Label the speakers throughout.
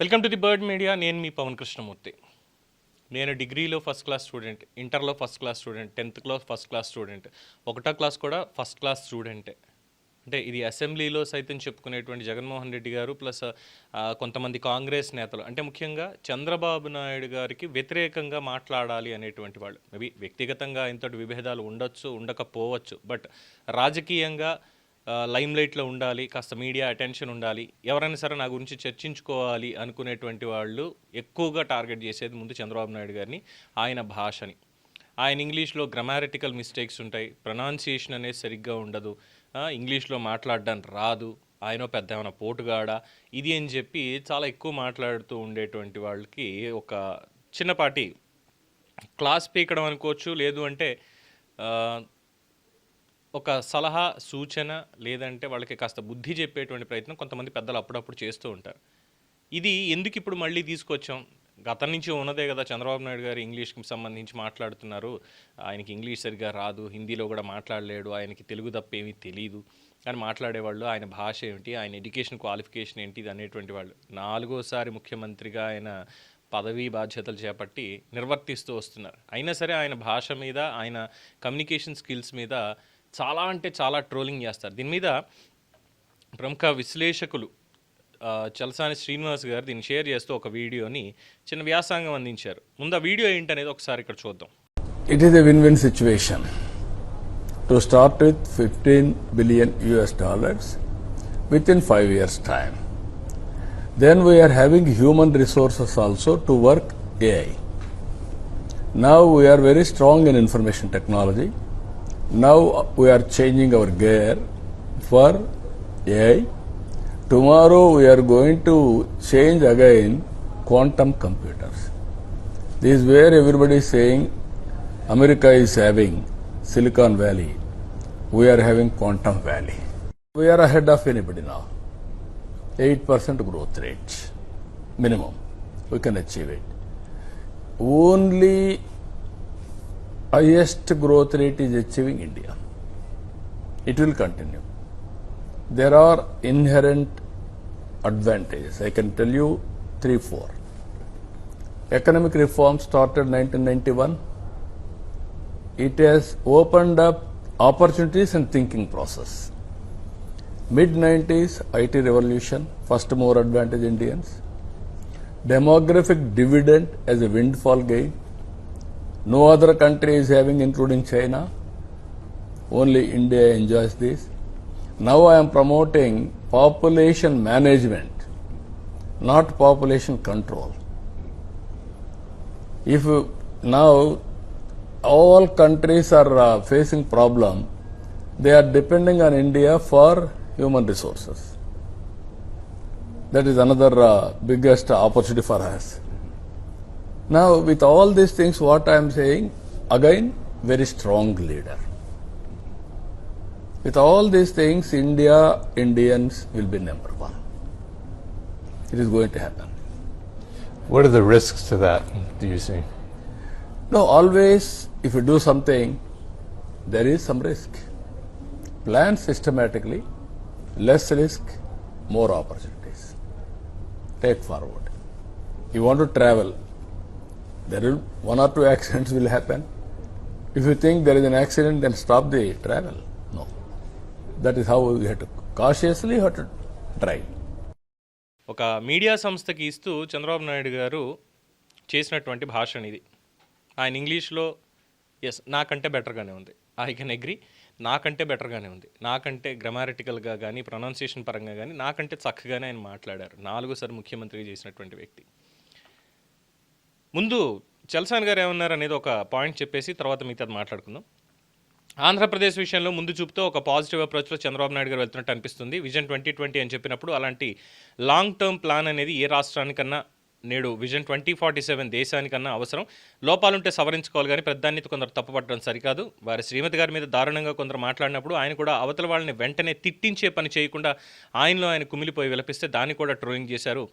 Speaker 1: Welcome to the bird media. నేను మీ పవన్ కృష్ణమూర్తి. నేను డిగ్రీలో ఫస్ట్ క్లాస్ స్టూడెంట్ ఇంటర్లో ఫస్ట్ క్లాస్ స్టూడెంట్ టెన్త్లో ఫస్ట్ క్లాస్ స్టూడెంట్. ఒకటో క్లాస్ కూడా ఫస్ట్ క్లాస్ స్టూడెంటే. అంటే ఇది అసెంబ్లీలో సైతం చెప్పుకునేటువంటి జగన్మోహన్ రెడ్డి గారు ప్లస్ కొంతమంది కాంగ్రెస్ నేతలు. అంటే ముఖ్యంగా చంద్రబాబు నాయుడు గారికి వ్యతిరేకంగా మాట్లాడాలి అనేటువంటి వాళ్ళు. మేబీ వ్యక్తిగతంగా ఇంతటి విభేదాలు ఉండొచ్చు ఉండకపోవచ్చు. బట్ రాజకీయంగా లైమ్లైట్లో ఉండాలి కాస్త మీడియా అటెన్షన్ ఉండాలి ఎవరైనా సరే నా గురించి చర్చించుకోవాలి అనుకునేటువంటి వాళ్ళు ఎక్కువగా టార్గెట్ చేసేది ముందు చంద్రబాబు నాయుడు గారిని ఆయన భాషని. ఆయన ఇంగ్లీష్లో గ్రామాటికల్ మిస్టేక్స్ ఉంటాయి ప్రొనౌన్సియేషన్ అనేది సరిగ్గా ఉండదు ఇంగ్లీష్లో మాట్లాడడానికి రాదు ఆయన పెద్ద ఏమైనా పోటుగాడా ఇది అని చెప్పి చాలా ఎక్కువ మాట్లాడుతూ ఉండేటువంటి వాళ్ళకి ఒక చిన్నపాటి క్లాస్ పీకడం అనుకోవచ్చు లేదు అంటే ఒక సలహా సూచన లేదంటే వాళ్ళకి కాస్త బుద్ధి చెప్పేటువంటి ప్రయత్నం కొంతమంది పెద్దలు అప్పుడప్పుడు చేస్తూ ఉంటారు. ఇది ఎందుకు ఇప్పుడు మళ్ళీ తీసుకొచ్చాం? గతం నుంచి ఉన్నదే కదా చంద్రబాబు నాయుడు గారు ఇంగ్లీష్కి సంబంధించి మాట్లాడుతున్నారు. ఆయనకి ఇంగ్లీష్ సరిగ్గా రాదు హిందీలో కూడా మాట్లాడలేడు ఆయనకి తెలుగు తప్ప ఏమీ తెలియదు అని మాట్లాడేవాళ్ళు. ఆయన భాష ఏమిటి ఆయన ఎడ్యుకేషన్ క్వాలిఫికేషన్ ఏంటి? ఇది అనేటువంటి వాళ్ళు. నాలుగోసారి ముఖ్యమంత్రిగా ఆయన పదవీ బాధ్యతలు చేపట్టి నిర్వర్తిస్తూ వస్తున్నారు. అయినా సరే ఆయన భాష మీద ఆయన కమ్యూనికేషన్ స్కిల్స్ మీద చాలా అంటే చాలా ట్రోలింగ్ చేస్తారు. దీని మీద ప్రముఖ విశ్లేషకులు చలసాని శ్రీనివాస్ గారు దీన్ని షేర్ చేస్తూ ఒక వీడియోని చిన్న వ్యాసంగం అందించారు. ముందు ఆ వీడియో ఏంటనేది ఒకసారి ఇక్కడ చూద్దాం.
Speaker 2: It is a win win situation to start with fifteen billion US dollars with in five years time then we are having human resources also to work AI now we are very strong in information technology Now we are changing our gear for AI. Tomorrow we are going to change again quantum computers. This is where everybody is saying America is having Silicon Valley. We are having Quantum Valley. We are ahead of anybody now. 8% growth rate minimum. We can achieve it. Only highest growth rate is achieving India. It will continue. There are inherent advantages. I can tell you three, four. Economic reform started 1991 it has opened up opportunities and thinking process. Mid 90s IT revolution, first more advantage Indians. Demographic dividend as a windfall gain. No other country is having, including China. Only India enjoys this. Now I am promoting population management, not population control. If now all countries are uh, facing problem they are depending on india for human resources that is another uh, biggest opportunity for us now with all these things what i am saying again very strong leader with all these things india indians will be number one it is going to happen
Speaker 3: What are the risks to that, do you see?
Speaker 2: No, always if you do something, there is some risk. Plan systematically, less risk, more opportunities. Take forward. You want to travel, there will one or two accidents will happen. If you think there is an accident, then stop the travel. No. That is how we have to cautiously have to drive.
Speaker 1: ఒక media సంస్థకి ఇస్తూ చంద్రబాబు నాయుడు గారు చేసినటువంటి భాషణ ఇది ఆయన ఇంగ్లీష్లో yes నాకంటే బెటర్గానే ఉంది ఐ కెన్ అగ్రి నాకంటే బెటర్గానే ఉంది నాకంటే గ్రామాటికల్గా కానీ ప్రొనౌన్సియేషన్ పరంగా కానీ నాకంటే చక్కగానే ఆయన మాట్లాడారు నాలుగోసారి ముఖ్యమంత్రి చేసినటువంటి వ్యక్తి ముందు చల్సాన్ గారు ఏమన్నారు అనేది ఒక పాయింట్ చెప్పేసి తర్వాత మిగతాది మాట్లాడుకుందాం. ఆంధ్రప్రదేశ్ విషయంలో ముందు చూపుతో ఒక పాజిటివ్ అప్రోచ్లో చంద్రబాబు నాయుడు గారు వెళ్తున్నట్టు అనిపిస్తుంది. విజన్ ట్వంటీ ట్వంటీ అని చెప్పినప్పుడు అలాంటి లాంగ్ టర్మ్ ప్లాన్ అనేది ఏ రాష్ట్రానికన్నా నేడు విజన్ ట్వంటీ ఫార్టీ సెవెన్ దేశానికన్నా అవసరం. లోపాలుంటే సవరించుకోవాలి కానీ పెద్దాన్నితి కొందరు తప్పుపట్టడం సరికాదు. వారి శ్రీమతి గారి మీద దారుణంగా కొందరు మాట్లాడినప్పుడు ఆయన కూడా అవతల వాళ్ళని వెంటనే తిట్టించే పని చేయకుండా ఆయనలో ఆయన కుమిలిపోయి విలపిస్తే దాన్ని కూడా ట్రోలింగ్ చేశారు.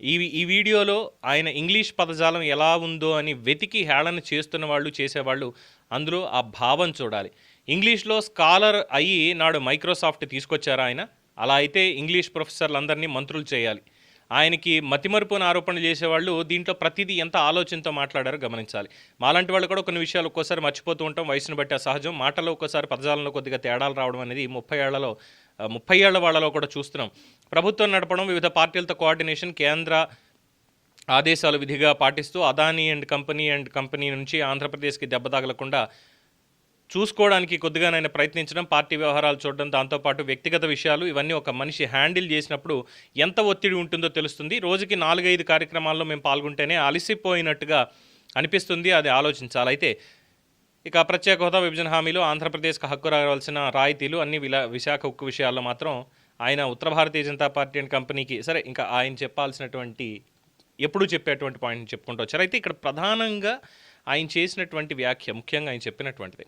Speaker 1: ఈ ఈ వీడియోలో ఆయన ఇంగ్లీష్ పదజాలం ఎలా ఉందో అని వెతికి హేళన చేస్తున్న వాళ్ళు చేసేవాళ్ళు అందులో ఆ భావం చూడాలి. ఇంగ్లీష్లో స్కాలర్ అయ్యి నాడు మైక్రోసాఫ్ట్ తీసుకొచ్చారా ఆయన? అలా అయితే ఇంగ్లీష్ ప్రొఫెసర్లందరినీ మంత్రులు చేయాలి. ఆయనకి మతిమరుపున ఆరోపణలు చేసేవాళ్ళు దీంట్లో ప్రతిదీ ఎంత ఆలోచనతో మాట్లాడారో గమనించాలి. మాలాంటి వాళ్ళు కూడా కొన్ని విషయాలు ఒక్కోసారి మర్చిపోతూ ఉంటాం. వయసును బట్టి సహజం మాటలో ఒక్కోసారి పదజాలంలో కొద్దిగా తేడాలు రావడం అనేది ముప్పై ఏళ్ళలో ముప్పై ఏళ్ళ వాళ్ళలో కూడా చూస్తున్నాం. ప్రభుత్వం నడపడం వివిధ పార్టీలతో కోఆర్డినేషన్ కేంద్ర ఆదేశాలు విధిగా పాటిస్తూ Adani and company and company నుంచి ఆంధ్రప్రదేశ్కి దెబ్బ తగలకుండా చూసుకోవడానికి కొద్దిగానైనా ప్రయత్నించడం పార్టీ వ్యవహారాలు చూడడం దాంతోపాటు వ్యక్తిగత విషయాలు ఇవన్నీ ఒక మనిషి హ్యాండిల్ చేసినప్పుడు ఎంత ఒత్తిడి ఉంటుందో తెలుస్తుంది. రోజుకి నాలుగైదు కార్యక్రమాల్లో మేము పాల్గొంటేనే అలసిపోయినట్టుగా అనిపిస్తుంది అది ఆలోచించాలి. అయితే ఇక ప్రత్యేక హోదా విభజన హామీలు ఆంధ్రప్రదేశ్కి హక్కు రావాల్సిన రాయితీలు అన్ని విలా విశాఖ ఉక్కు విషయాల్లో మాత్రం ఆయన ఉత్తర భారతీయ జనతా పార్టీ అండ్ కంపెనీకి సరే ఇంకా ఆయన చెప్పాల్సినటువంటి ఎప్పుడు చెప్పేటువంటి పాయింట్ చెప్పుకుంటూ వచ్చారు. అయితే ఇక్కడ ప్రధానంగా ఆయన చేసినటువంటి వ్యాఖ్య ముఖ్యంగా ఆయన చెప్పినటువంటిది.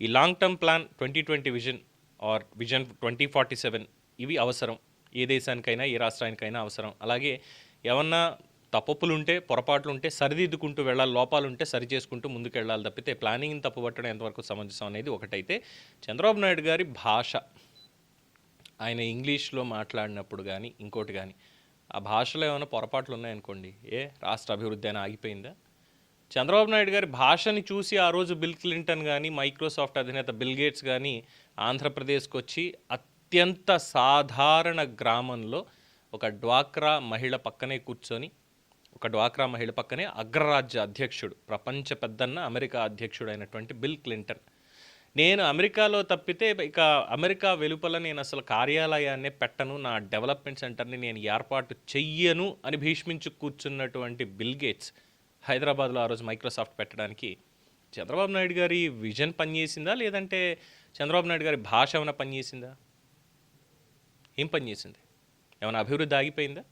Speaker 1: ఈ long term plan twenty twenty vision or vision twenty forty seven ఇవి అవసరం. ఏ దేశానికైనా ఏ రాష్ట్రానికైనా అవసరం. అలాగే ఏమన్నా తప్పులు ఉంటే పొరపాట్లు ఉంటే సరిదిద్దుకుంటూ వెళ్ళాలి లోపాలు ఉంటే సరి చేసుకుంటూ ముందుకు వెళ్ళాలి తప్పితే ప్లానింగ్ తప్పుపట్టడం ఎంతవరకు సమంజసం అనేది ఒకటైతే చంద్రబాబు నాయుడు గారి భాష. ఆయన ఇంగ్లీష్లో మాట్లాడినప్పుడు కానీ ఇంకోటి కానీ ఆ భాషలో ఏమైనా పొరపాట్లు ఉన్నాయనుకోండి ఏ రాష్ట్ర అభివృద్ధి అని ఆగిపోయిందా? చంద్రబాబు నాయుడు గారి భాషని చూసి ఆ రోజు బిల్ క్లింటన్ కానీ మైక్రోసాఫ్ట్ అధినేత బిల్ గేట్స్ కానీ ఆంధ్రప్రదేశ్కి వచ్చి అత్యంత సాధారణ గ్రామంలో ఒక డ్వాక్రా మహిళ పక్కనే కూర్చొని ఒక డ్వాక్రా మహిళ పక్కనే అగ్రరాజ్య అధ్యక్షుడు ప్రపంచ పెద్దన్న అమెరికా అధ్యక్షుడు అయినటువంటి బిల్ క్లింటన్. నేను అమెరికాలో తప్పితే ఇక అమెరికా వెలుపల నేను అసలు కార్యాలయాన్నే పెట్టను. నా డెవలప్మెంట్ సెంటర్ని నేను ఏర్పాటు చెయ్యను అని భీష్మించు కూర్చున్నటువంటి బిల్ గేట్స్ హైదరాబాద్లో ఆ రోజు మైక్రోసాఫ్ట్ పెట్టడానికి. చంద్రబాబు నాయుడు గారి విజన్ పనిచేసిందా? లేదంటే చంద్రబాబు నాయుడు గారి భాష ఏమైనా పనిచేసిందా? ఏం పనిచేసింది? ఏమైనా అభివృద్ధి ఆగిపోయిందా?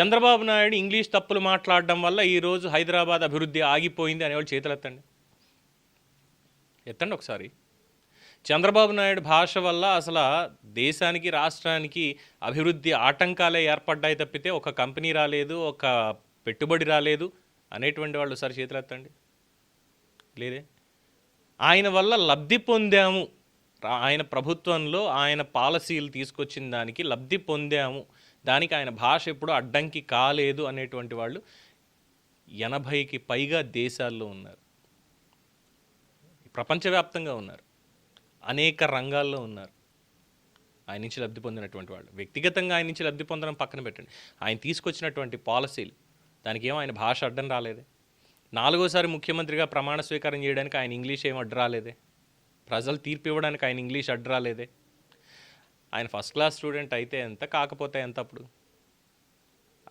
Speaker 1: చంద్రబాబు నాయుడు ఇంగ్లీష్ తప్పులు మాట్లాడడం వల్ల ఈరోజు హైదరాబాద్ అభివృద్ధి ఆగిపోయింది అనేవాళ్ళు చేతులెత్తండి. ఎత్తండి ఒకసారి. చంద్రబాబు నాయుడు భాష వల్ల అసలు దేశానికి రాష్ట్రానికి అభివృద్ధి ఆటంకాలే ఏర్పడ్డాయి తప్పితే ఒక కంపెనీ రాలేదు ఒక పెట్టుబడి రాలేదు అనేటువంటి వాళ్ళు ఒకసారి చేతులెత్తండి లేదే? ఆయన వల్ల లబ్ధి పొందాము. ఆయన ప్రభుత్వంలో ఆయన పాలసీలు తీసుకొచ్చిన దానికి లబ్ధి పొందాము. దానికి ఆయన భాష ఎప్పుడు అడ్డంకి కాలేదు అనేటువంటి వాళ్ళు ఎనభైకి పైగా దేశాల్లో ఉన్నారు. ప్రపంచవ్యాప్తంగా ఉన్నారు. అనేక రంగాల్లో ఉన్నారు. ఆయన నుంచి లబ్ధి పొందినటువంటి వాళ్ళు. వ్యక్తిగతంగా ఆయన నుంచి లబ్ధి పొందడం పక్కన పెట్టండి. ఆయన తీసుకొచ్చినటువంటి పాలసీలు దానికి ఏమో ఆయన భాష అడ్డం రాలేదే. నాలుగోసారి ముఖ్యమంత్రిగా ప్రమాణ స్వీకారం చేయడానికి ఆయన ఇంగ్లీష్ ఏం అడ్డు రాలేదే. ప్రజలు తీర్పు ఇవ్వడానికి ఆయన ఇంగ్లీష్ అడ్డు రాలేదే. ఆయన ఫస్ట్ క్లాస్ స్టూడెంట్ అయితే ఎంత కాకపోతే ఎంత అప్పుడు?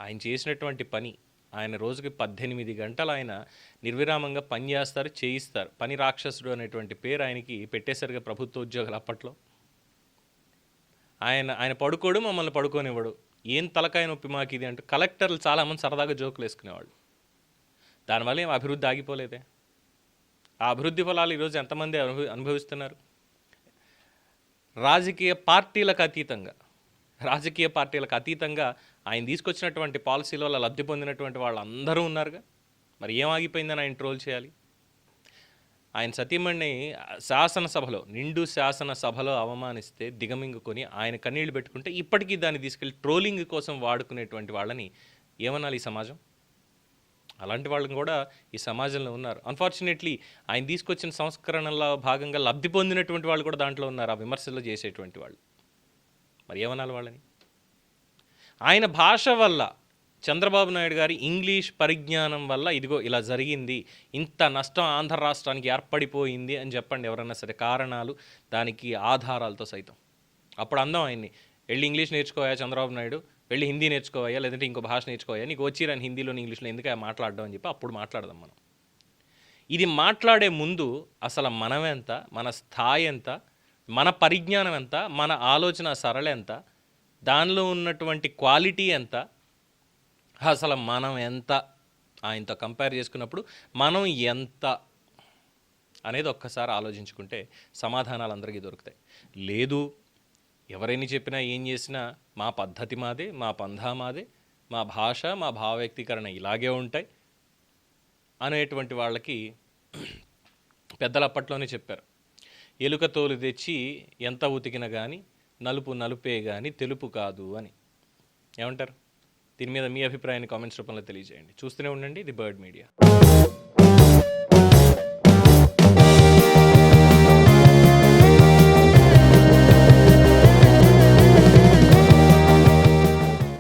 Speaker 1: ఆయన చేసినటువంటి పని ఆయన రోజుకి పద్దెనిమిది గంటలు ఆయన నిర్విరామంగా పని చేస్తారు చేయిస్తారు. పని రాక్షసుడు అనేటువంటి పేరు ఆయనకి పెట్టేసరిగా ప్రభుత్వ ఉద్యోగులు అప్పట్లో. ఆయన ఆయన పడుకోడు మమ్మల్ని పడుకోనివ్వడు. ఏం తలకాయ నొప్పి మాకు ఇది అంటే కలెక్టర్లు చాలామంది సరదాగా జోకులు వేసుకునేవాళ్ళు. దానివల్ల ఏం అభివృద్ధి ఆగిపోలేదే? ఆ అభివృద్ధి ఫలాలు ఈరోజు ఎంతమంది అనుభవి అనుభవిస్తున్నారు? రాజకీయ పార్టీలకు అతీతంగా రాజకీయ పార్టీలకు అతీతంగా ఆయన తీసుకొచ్చినటువంటి పాలసీల వల్ల లబ్ధి పొందినటువంటి వాళ్ళు అందరూ ఉన్నారుగా. మరి ఏం ఆగిపోయిందని ఆయన ట్రోల్ చేయాలి? ఆయన సతీమణి శాసనసభలో నిండు శాసనసభలో అవమానిస్తే దిగమింగుకొని ఆయన కన్నీళ్ళు పెట్టుకుంటే ఇప్పటికీ దాన్ని తీసుకెళ్ళి ట్రోలింగ్ కోసం వాడుకునేటువంటి వాళ్ళని ఏమనాలి ఈ సమాజం? అలాంటి వాళ్ళని కూడా ఈ సమాజంలో ఉన్నారు. అన్ఫార్చునేట్లీ ఆయన తీసుకొచ్చిన సంస్కరణలో భాగంగా లబ్ధి పొందినటువంటి వాళ్ళు కూడా దాంట్లో ఉన్నారు. ఆ విమర్శలు చేసేటువంటి వాళ్ళు. మరి ఏమనాలి వాళ్ళని? ఆయన భాష వల్ల చంద్రబాబు నాయుడు గారి ఇంగ్లీష్ పరిజ్ఞానం వల్ల ఇదిగో ఇలా జరిగింది ఇంత నష్టం ఆంధ్ర రాష్ట్రానికి ఏర్పడిపోయింది అని చెప్పండి ఎవరైనా సరే కారణాలు దానికి ఆధారాలతో సైతం. అప్పుడు అందం ఆయన్ని వెళ్ళి ఇంగ్లీష్ నేర్చుకోయా చంద్రబాబు నాయుడు వెళ్ళి హిందీ నేర్చుకోవాయా లేదంటే ఇంకో భాష నేర్చుకోవాయా నీకు వచ్చిరని హిందీలోని ఇంగ్లీష్లో ఎందుకు మాట్లాడడం అని చెప్పి అప్పుడు మాట్లాడదాం మనం. ఇది మాట్లాడే ముందు అసలు మనమెంత మన స్థాయి ఎంత మన పరిజ్ఞానం ఎంత మన ఆలోచన సరళ ఎంత దానిలో ఉన్నటువంటి క్వాలిటీ ఎంత? అసలు మనం ఎంత? ఆయనతో కంపేర్ చేసుకున్నప్పుడు మనం ఎంత? అనేది ఒక్కసారి ఆలోచించుకుంటే సమాధానాలు అందరికీ దొరుకుతాయి. లేదు ఎవరైనా చెప్పినా ఏం చేసినా మా పద్ధతి మాదే మా పంధా మాదే మా భాష మా భావ వ్యక్తీకరణ ఇలాగే ఉంటాయి అనేటువంటి వాళ్ళకి పెద్దలు అప్పట్లోనే చెప్పారు. ఎలుక తోలు తెచ్చి ఎంత ఉతికినా కానీ నలుపు నలుపే కానీ తెలుపు కాదు అని. ఏమంటారు? దీని మీద మీ అభిప్రాయాన్ని కామెంట్స్ రూపంలో తెలియజేయండి. చూస్తూనే ఉండండి. The bird media.